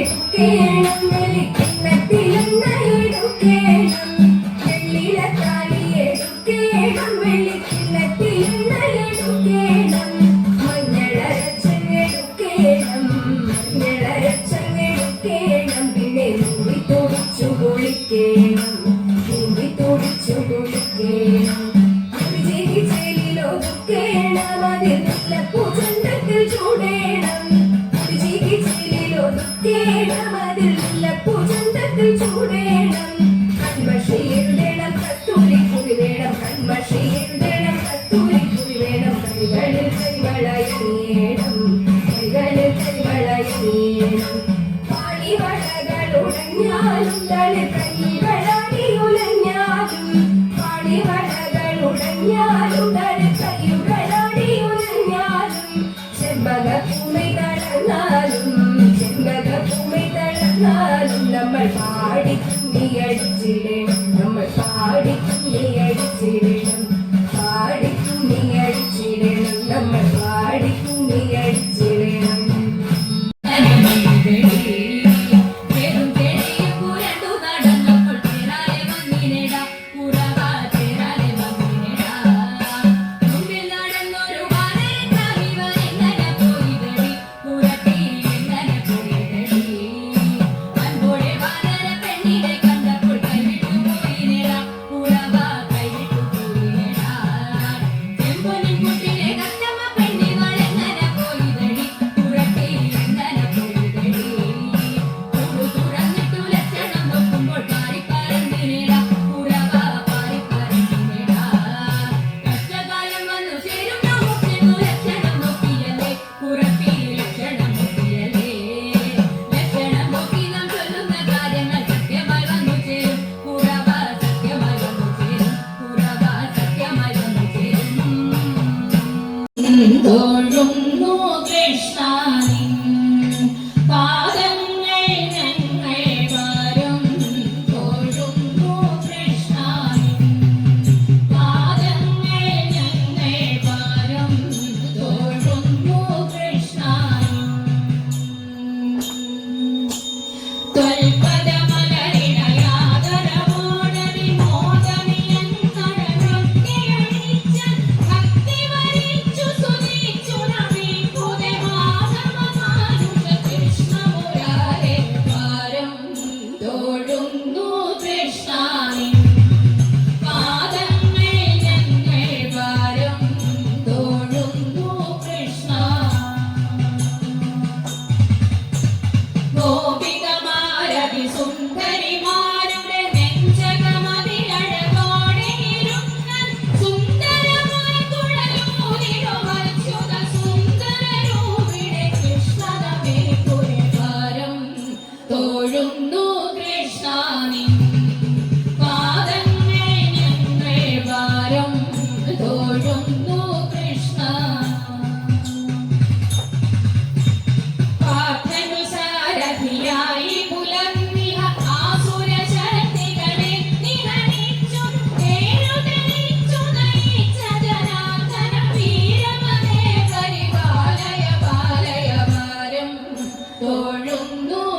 വെള്ളിലക്കാളിയെടുക്കേണം വെള്ളിയിലെ വെള്ളിലക്കാളിയെടുക്കേണം വെള്ളിക്കിണ്ണത്തിലെണ്ണയെടുക്കേണം ചൂടേണം കൺമഷിയിടണം കസ്തൂരി കുടി വേണം കൺമഷിയിടണം കസ്തൂരി കുടി വേണം കൈകളിൽ കൈവളയേണം കൈകളിൽ കൈവളയേണം പാണിവളകൾ ഉടഞ്ഞാലും തളി കൈകളാടി പാടി കുമ്മിയടിച്ചിടണം നമ്മൾ പാടി കുമ്മിയടിച്ചിടണം പാടി കുമ്മിയടിച്ചിടണം നമ്മൾ പാടി കുമ്മിയടിച്ചിടണം തൊഴുന്നു കൃഷ്ണാനി പാദങ്ങൾ ഞങ്ങൾ വരും തൊഴുന്നു കൃഷ്ണാനി പാദങ്ങൾ ഞങ്ങൾ വരും തൊഴുന്നു കൃഷ്ണാനി തൊടുന്നു കൃഷ്ണാവിൻ തൊഴുന്നു